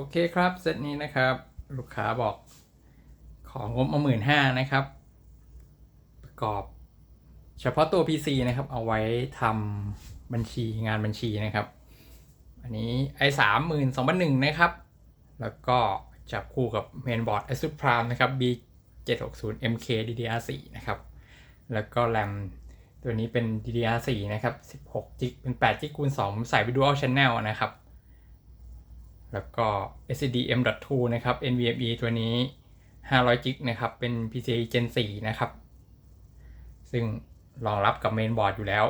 โอเคครับเซตนี้นะครับ ลูกค้าบอกของงบมาหมื่นห้านะครับ ประกอบ เฉพาะตัว PC นะครับ เอาไว้ทำบัญชีงานบัญชีนะครับ อันนี้ i 3 2 0 0นะครับ แล้วก็จับคู่กับเมนบอร์ด ASUS Prime นะครับ B 7 6 0 MK DDR4 นะครับ แล้วก็แรมตัวนี้เป็น DDR4 นะครับ 16 g b เป็น8 g b คูณ2ใส่ไป Dual Channel นะครับ แล้วก็ SSD M.2 นะครับ NVMe ตัวนี้500 g b นะครับ เป็น PCIe Gen 4 นะครับ ซึ่งรองรับกับเมนบอร์ดอยู่แล้ว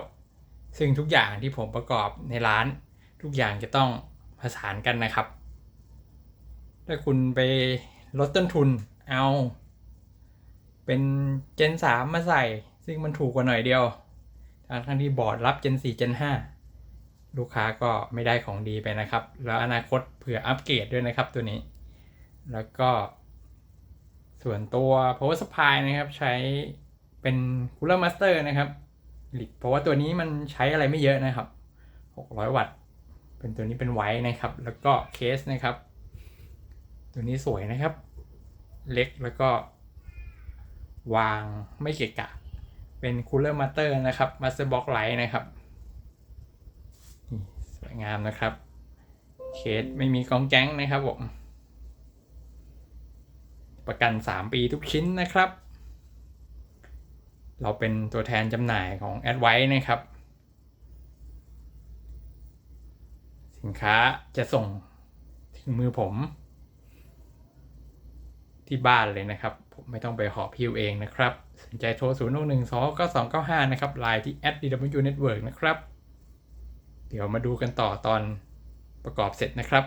ซึ่งทุกอย่างที่ผมประกอบในร้าน ทุกอย่างจะต้องผสานกันนะครับ ถ้าคุณไปลดต้นทุนเอา เป็น Gen 3 มาใส่ ซึ่งมันถูกกว่าหน่อยเดียว ทั้งที่บอร์ดรับ Gen 4 Gen 5 ลูกค้าก็ไม่ได้ของดีไปนะครับ แล้วอนาคตเผื่ออัปเกรดด้วยนะครับตัวนี้ แล้วก็ ส่วนตัว power supply นะครับใช้เป็น cooler master นะครับเพราะว่าตัวนี้มันใช้อะไรไม่เยอะนะครับ 600 วัตต์ เป็นตัวนี้เป็นไว้นะครับ แล้วก็เคสนะครับ ตัวนี้สวยนะครับ เล็กแล้วก็ วางไม่เกะกะ เป็น cooler master นะครับ master box light นะครับ สวยงามนะครับ เคสไม่มีกองแก๊งนะครับผม ประกัน 3 ปีทุกชิ้นนะครับ เราเป็นตัวแทนจำหน่ายของ a d v i c e นะครับ สินค้าจะส่งถึงมือผม ที่บ้านเลยนะครับ ผมไม่ต้องไปหอบพิวเองนะครับ สนใจโทร 0 1 1 2 9 2 9 5 นะครับไลน์ที่ @dw network นะครับ เดี๋ยวมาดูกันต่อตอนประกอบเสร็จนะครับ